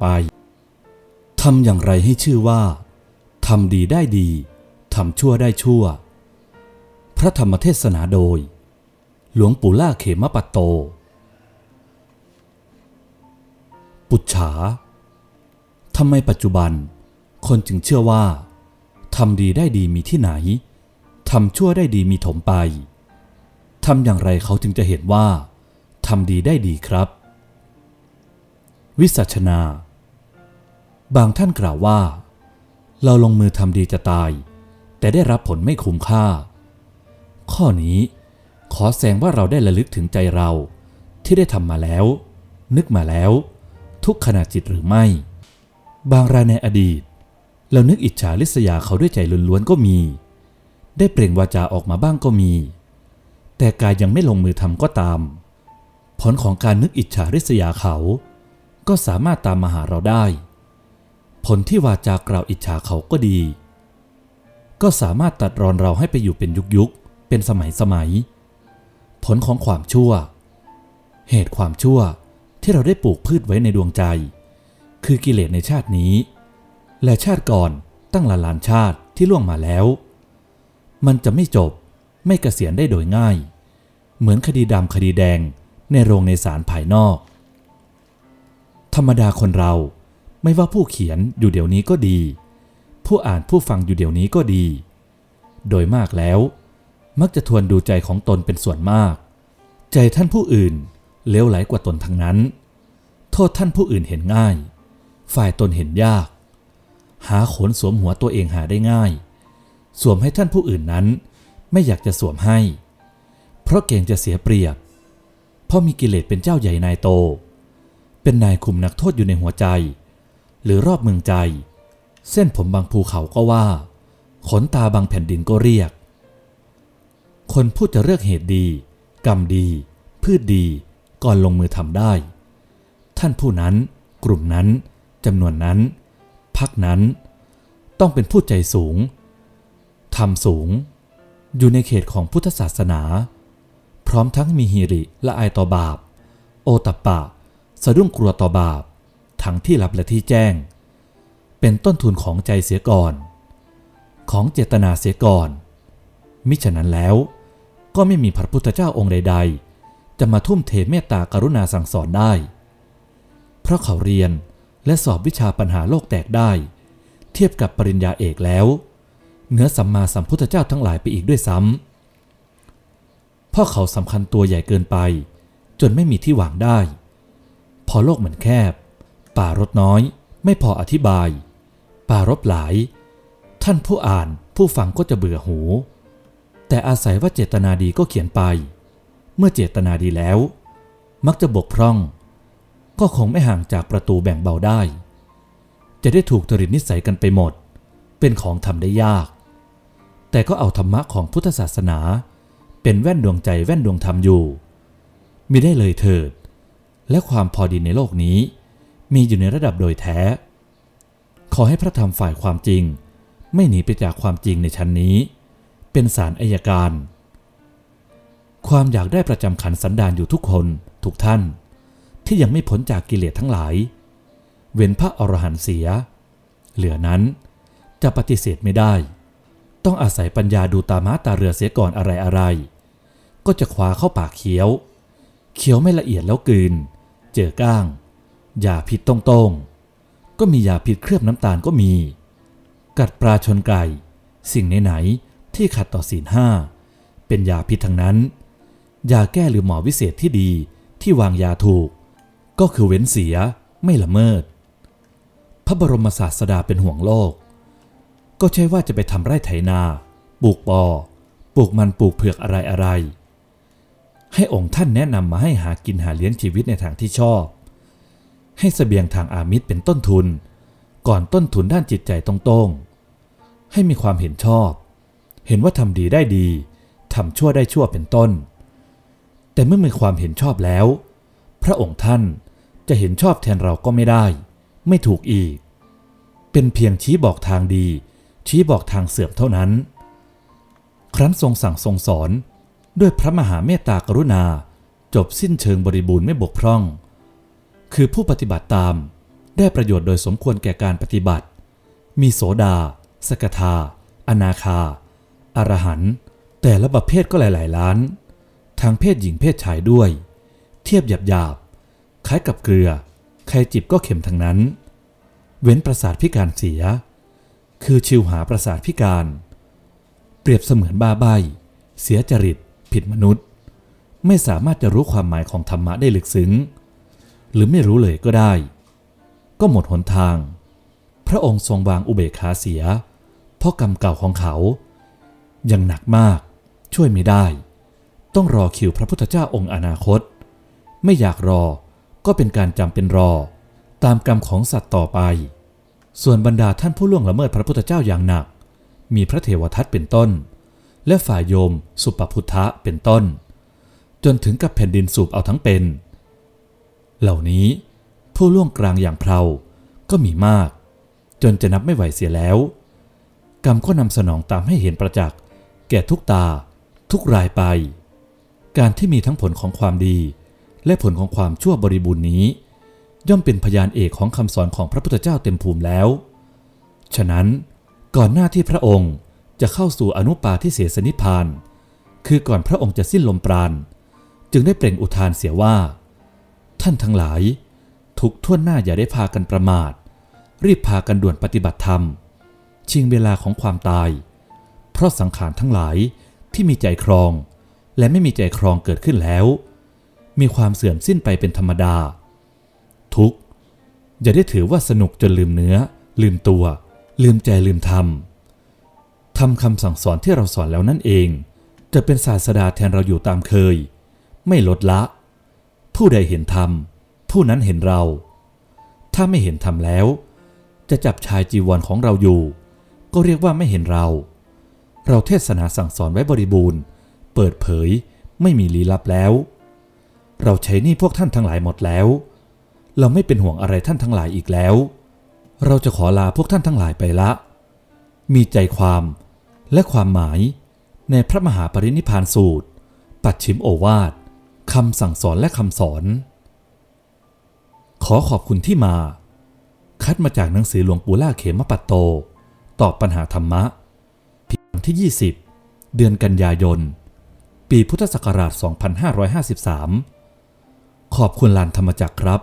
ไปทำอย่างไรให้ชื่อว่าทำดีได้ดีทำชั่วได้ชั่ว พระธรรมเทศนาโดย หลวงปู่ล่าเขมปัตโต ปุจฉาทำไมปัจจุบัน คนจึงเชื่อว่าทำดีได้ดีมีที่ไหนทำชั่วได้ดีมีถมไปทำอย่างไรเขาจึงจะเห็นว่าทำดีได้ดีครับ วิสัชนา บางท่านกล่าวว่า เราลงมือทำดีจะตาย แต่ได้รับผลไม่คุ้มค่า ข้อนี้ขอแสดงว่าเราได้ระลึกถึงใจเราที่ได้ทำมาแล้ว นึกมาแล้ว ทุกขณะจิตหรือไม่ บางรายในอดีต เรานึกอิจฉาริษยาเขาด้วยใจล้วนๆก็มี ได้เปล่งวาจาออกมาบ้างก็มี แต่กายยังไม่ลงมือทำก็ตาม ผลของการนึกอิจฉาริษยาเขา ก็สามารถตามมาหาเราได้ ผลที่วาจากล่าวอิจฉาเขาก็ดี ก็สามารถตัดรอนเราให้ไปอยู่เป็นยุคยุคๆเป็นสมัยสมัย ผลของความชั่ว เหตุความชั่วที่เราได้ปลูกพืชไว้ในดวงใจ คือกิเลสในชาตินี้ และชาติก่อนตั้งหลายล้านชาติที่ล่วงมาแล้ว มันจะไม่จบไม่เกษียณได้โดยง่าย เหมือนคดีดำคดีแดงในโรงในศาลภายนอก ธรรมดาคนเรา ไม่ว่าผู้เขียนอยู่เดี๋ยวนี้ก็ดี ผู้อ่านผู้ฟังอยู่เดี๋ยวนี้ก็ดี โดยมากแล้ว มักจะทวนดูใจของตนเป็นส่วนมาก ใจท่านผู้อื่นเลวไหลกว่าตนทั้งนั้น โทษท่านผู้อื่นเห็นง่าย ฝ่ายตนเห็นยาก หาขนสวมหัวตัวเองหาได้ง่าย สวมให้ท่านผู้อื่นนั้น ไม่อยากจะสวมให้ เพราะเกรงจะเสียเปรียบ เพราะมีกิเลสเป็นเจ้าใหญ่นายโต เป็นนายคุมนักโทษอยู่ในหัวใจ หรือรอบเมืองใจ เส้นผมบางภูเขาก็ว่า ขนตาบางแผ่นดินก็เรียก คนพูดจะเลือกเหตุดี กรรมดี พืชดีก่อนลงมือทำได้ ท่านผู้นั้น กลุ่มนั้นจำนวนนั้น พักนั้น ต้องเป็นผู้ใจสูงทำสูง อยู่ในเขตของพุทธศาสนา พร้อมทั้งมีฮิริละอายต่อบาป โอตัปปะ สะดุ้งกลัวต่อบาป ทั้งที่ลับและที่แจ้ง เป็นต้นทุนของใจเสียก่อน ของเจตนาเสียก่อน มิฉะนั้นแล้ว ก็ไม่มีพระพุทธเจ้าองค์ใด ๆ จะมาทุ่มเทเมตตากรุณาสั่งสอนได้ เพราะเขาเรียนและสอบวิชาปัญหาโลกแตกได้ เทียบกับปริญญาเอกแล้วเหนือสัมมาสัมพุทธเจ้าทั้งหลายไปอีกด้วยซ้ำเพราะเขาสำคัญตัวใหญ่เกินไป จนไม่มีที่วางได้ พอโลกเหมือนแคบ ป่ารถน้อย ไม่พออธิบาย ป่ารบหลาย ท่านผู้อ่านผู้ฟังก็จะเบื่อหู แต่อาศัยว่าเจตนาดีก็เขียนไป เมื่อเจตนาดีแล้ว มักจะบกพร่อง ก็คงไม่ห่างจากประตูแบ่งเบาได้ จะได้ถูกจริตนิสัยกันไปหมด เป็นของทำได้ยาก แต่ก็เอาธรรมะของพุทธศาสนา เป็นแว่นดวงใจแว่นดวงธรรมอยู่มิได้เลยเถิด และความพอดีในโลกนี้ มีอยู่ในระดับโดยแท้ ขอให้พระธรรมฝ่ายความจริง ไม่หนีไปจากความจริงในชั้นนี้ เป็นสารอายการ ความอยากได้ประจำขันสันดานอยู่ทุกคนทุกท่าน ที่ยังไม่พ้นจากกิเลสทั้งหลาย เว้นพระอรหันต์เสีย เหลือนั้นจะปฏิเสธไม่ได้ ต้องอาศัยปัญญาดูตาม้าตาเรือเสียก่อนอะไรอะไรก็จะคว้าเข้าปากเคี้ยว เคี้ยวไม่ละเอียดแล้วกลืน เจอก้าง ยาพิษตรงๆก็มียาพิษเคลือบน้ำตาลก็มี กัดปลาชนไก่ สิ่งไหนๆที่ขัดต่อศีลห้าเป็นยาพิษทั้งนั้น ยาแก้หรือหมอวิเศษที่ดีที่วางยาถูก ก็คือเว้นเสียไม่ละเมิด พระบรมศาสดาเป็นห่วงโลก ก็ใช่ว่าจะไปทำไร่ไถนา ปลูกปอ ปลูกมันปลูกเผือกอะไรอะไร ให้องค์ท่านแนะนำมาให้หากินหาเลี้ยงชีวิตในทางที่ชอบ ให้เสบียงทางอามิตรเป็นต้นทุน ก่อนต้นทุนด้านจิตใจตรงๆ ให้มีความเห็นชอบ เห็นว่าทำดีได้ดีทำชั่วได้ชั่วเป็นต้น แต่เมื่อมีความเห็นชอบแล้ว พระองค์ท่านจะเห็นชอบแทนเราก็ไม่ได้ ไม่ถูกอีก เป็นเพียงชี้บอกทางดี ชี้บอกทางเสื่อมเท่านั้น ครั้นทรงสั่งทรงสอนด้วยพระมหาเมตตากรุณา จบสิ้นเชิงบริบูรณ์ไม่บกพร่อง คือผู้ปฏิบัติตาม ได้ประโยชน์โดยสมควรแก่การปฏิบัติ มีโสดา สกทา อนาคา อรหันต์แต่ละประเภทก็หลาย ๆ ล้านทางเพศหญิงเพศชายด้วย เทียบหยาบๆคล้ายกับเกลือ ใครจิบก็เข็มทั้งนั้น เว้นประสาทพิการเสีย คือชิวหาประสาทพิการ เปรียบเสมือนบ้าใบเสียจริต ผิดมนุษย์ ไม่สามารถจะรู้ความหมายของธรรมะได้ลึกซึ้ง หรือไม่รู้เลยก็ได้ ก็หมดหนทาง พระองค์ทรงวางอุเบกขาเสีย เพราะกรรมเก่าของเขายังหนักมาก ช่วยไม่ได้ ต้องรอคิวพระพุทธเจ้าองค์อนาคต ไม่อยากรอก็เป็นการจำเป็นรอ ตามกรรมของสัตว์ต่อไป ส่วนบรรดาท่านผู้ล่วงละเมิดพระพุทธเจ้าอย่างหนัก มีพระเทวทัตเป็นต้น และฝ่ายโยมสุปพุทธะเป็นต้น จนถึงกับแผ่นดินสูบเอาทั้งเป็น เหล่านี้ผู้ล่วงกลางอย่างเพราก็มีมาก จนจะนับไม่ไหวเสียแล้ว กรรมก็นำสนองตามให้เห็นประจักษ์แก่ทุกตา ทุกรายไป การที่มีทั้งผลของความดี และผลของความชั่วบริบูรณ์นี้ ย่อมเป็นพยานเอกของคำสอนของพระพุทธเจ้าเต็มภูมิแล้ว ฉะนั้นก่อนหน้าที่พระองค์จะเข้าสู่อนุปาทิเสสนิพาน คือก่อนพระองค์จะสิ้นลมปราณ จึงได้เปล่งอุทานเสียว่า ท่านทั้งหลาย ทุกท่วนหน้าอย่าได้พากันประมาท รีบพากันด่วนปฏิบัติธรรม ชิงเวลาของความตาย เพราะสังขารทั้งหลายที่มีใจครอง และไม่มีใจครองเกิดขึ้นแล้ว มีความเสื่อมสิ้นไปเป็นธรรมดา ทุกอย่าได้ถือว่าสนุกจนลืมเนื้อ ลืมตัว ลืมใจลืมธรรมทำคำสั่งสอนที่เราสอนแล้วนั่นเอง จะเป็นศาสดาแทนเราอยู่ตามเคย ไม่ลดละ ผู้ใดเห็นธรรม ผู้นั้นเห็นเรา ถ้าไม่เห็นธรรมแล้ว จะจับชายจีวรของเราอยู่ ก็เรียกว่าไม่เห็นเรา เราเทศนาสั่งสอนไว้บริบูรณ์ เปิดเผยไม่มีลี้ลับแล้ว เราใช้หนี่พวกท่านทั้งหลายหมดแล้ว เราไม่เป็นห่วงอะไรท่านทั้งหลายอีกแล้ว เราจะขอลาพวกท่านทั้งหลายไปละ มีใจความและความหมายในพระมหาปรินิพพานสูตร ปัดชิมโอวาท คำสั่งสอนและคำสอน ขอขอบคุณที่มา คัดมาจากหนังสือหลวงปู่ล่าเขมปัตโต ตอบปัญหาธรรมะ พิมพ์ที่ 20 เดือนกันยายน ปีพุทธศักราช 2553 ขอบคุณลานธรรมจักรครับ